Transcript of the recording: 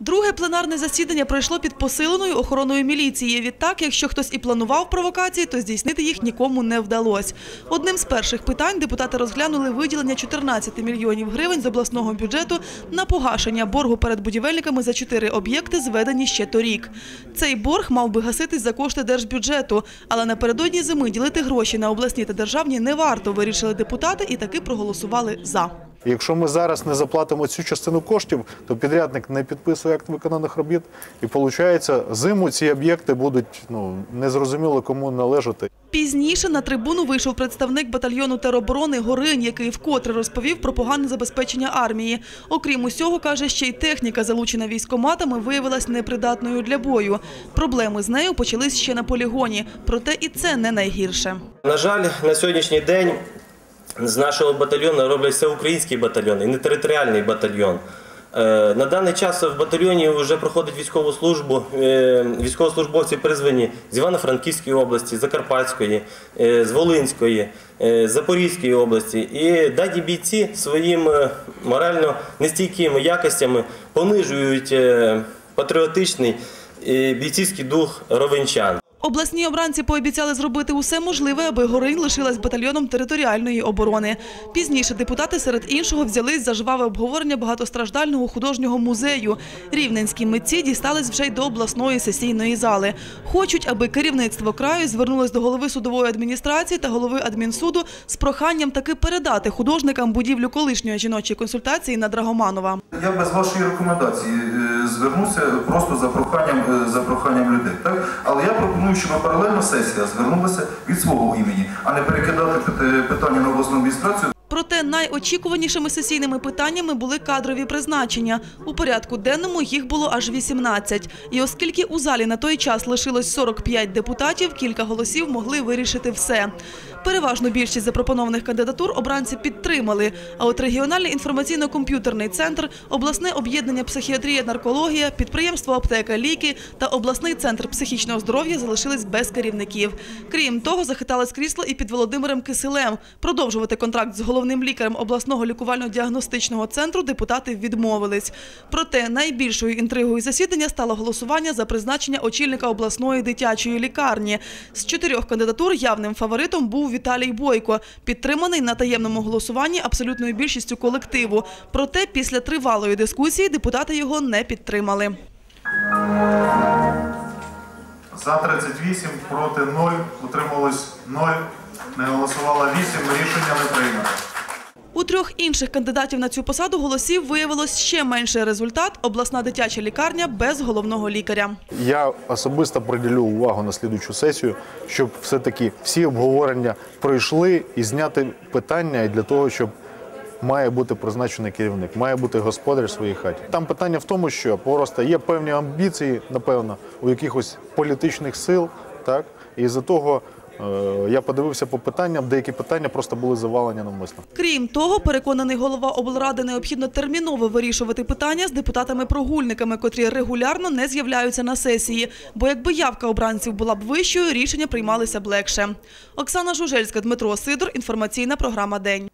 Друге пленарне засідання пройшло під посиленою охороною міліції. Відтак, якщо хтось і планував провокації, то здійснити їх нікому не вдалося. Одним з перших питань депутати розглянули виділення 14 мільйонів гривень з обласного бюджету на погашення боргу перед будівельниками за чотири об'єкти, зведені ще торік. Цей борг мав би гаситись за кошти держбюджету, але напередодні зими ділити гроші на обласні та державні не варто, вирішили депутати і таки проголосували за. І Якщо ми зараз не заплатимо цю частину коштів, то підрядник не підписує акт виконаних робіт, і виходить, зиму ці об'єкти будуть ну незрозуміло кому належати. Пізніше на трибуну вийшов представник батальйону тероборони Горинь, який вкотре розповів про погане забезпечення армії. Окрім усього, каже, ще й техніка, залучена військоматами, виявилась непридатною для бою. Проблеми з нею почались ще на полігоні. Проте і це не найгірше. На жаль, на сьогоднішній день з нашого батальйону роблять всеукраїнський батальйон і не територіальний батальйон. Е, На даний час в батальйоні вже проходить військову службу. е, Військовослужбовці призвані з Івано-Франківської області, Закарпатської, е, з Волинської, Запорізької області. І дані бійці своїм морально нестійкими якостями понижують патріотичний бійцівський дух ровенчан. Обласні обранці пообіцяли зробити усе можливе, аби Горинь лишилась батальйоном територіальної оборони. Пізніше депутати серед іншого взялись за жваве обговорення багатостраждального художнього музею. Рівненські митці дістались вже й до обласної сесійної зали. Хочуть, аби керівництво краю звернулось до голови судової адміністрації та голови адмінсуду з проханням таки передати художникам будівлю колишньої жіночої консультації на Драгоманова. Я без вашої рекомендації е, звернуся просто за проханням, е, за проханням людей. Так? Але я пропоную, щоб паралельно сесія звернулася від свого імені, а не перекидати пит- питання на обласну адміністрацію. Проте найочікуванішими сесійними питаннями були кадрові призначення. У порядку денному їх було аж 18. І оскільки у залі на той час лишилось 45 депутатів, кілька голосів могли вирішити все. Переважну більшість запропонованих кандидатур обранці підтримали. А от регіональний інформаційно-комп'ютерний центр, обласне об'єднання психіатрія наркологія, підприємство аптека ліки та обласний центр психічного здоров'я залишились без керівників. Крім того, захитались крісла і під Володимиром Киселем. Продовжувати контракт з головним лікарем обласного лікувально-діагностичного центру депутати відмовились. Проте найбільшою інтригою засідання стало голосування за призначення очільника обласної дитячої лікарні. З чотирьох кандидатур явним фаворитом був Віталій Бойко, підтриманий на таємному голосуванні абсолютною більшістю колективу. Проте після тривалої дискусії депутати його не підтримали. За 38, проти 0, утрималось 0, не голосувало 8, рішення не прийнято. У трьох інших кандидатів на цю посаду голосів виявилось ще менший результат – обласна дитяча лікарня без головного лікаря. Я особисто приділю увагу на слідучу сесію, щоб все-таки всі обговорення пройшли і зняти питання для того, щоб має бути призначений керівник, має бути господар в своїй хаті. Там питання в тому, що просто є певні амбіції, напевно, у якихось політичних сил, так і з-за того. Е, Я подивився по питанням, деякі питання просто були завалені навмисно. Крім того, переконаний голова облради, необхідно терміново вирішувати питання з депутатами-прогульниками, котрі регулярно не з'являються на сесії. Бо якби явка обранців була б вищою, рішення приймалися б легше. Оксана Жужельська, Дмитро Сидор. Інформаційна програма «День».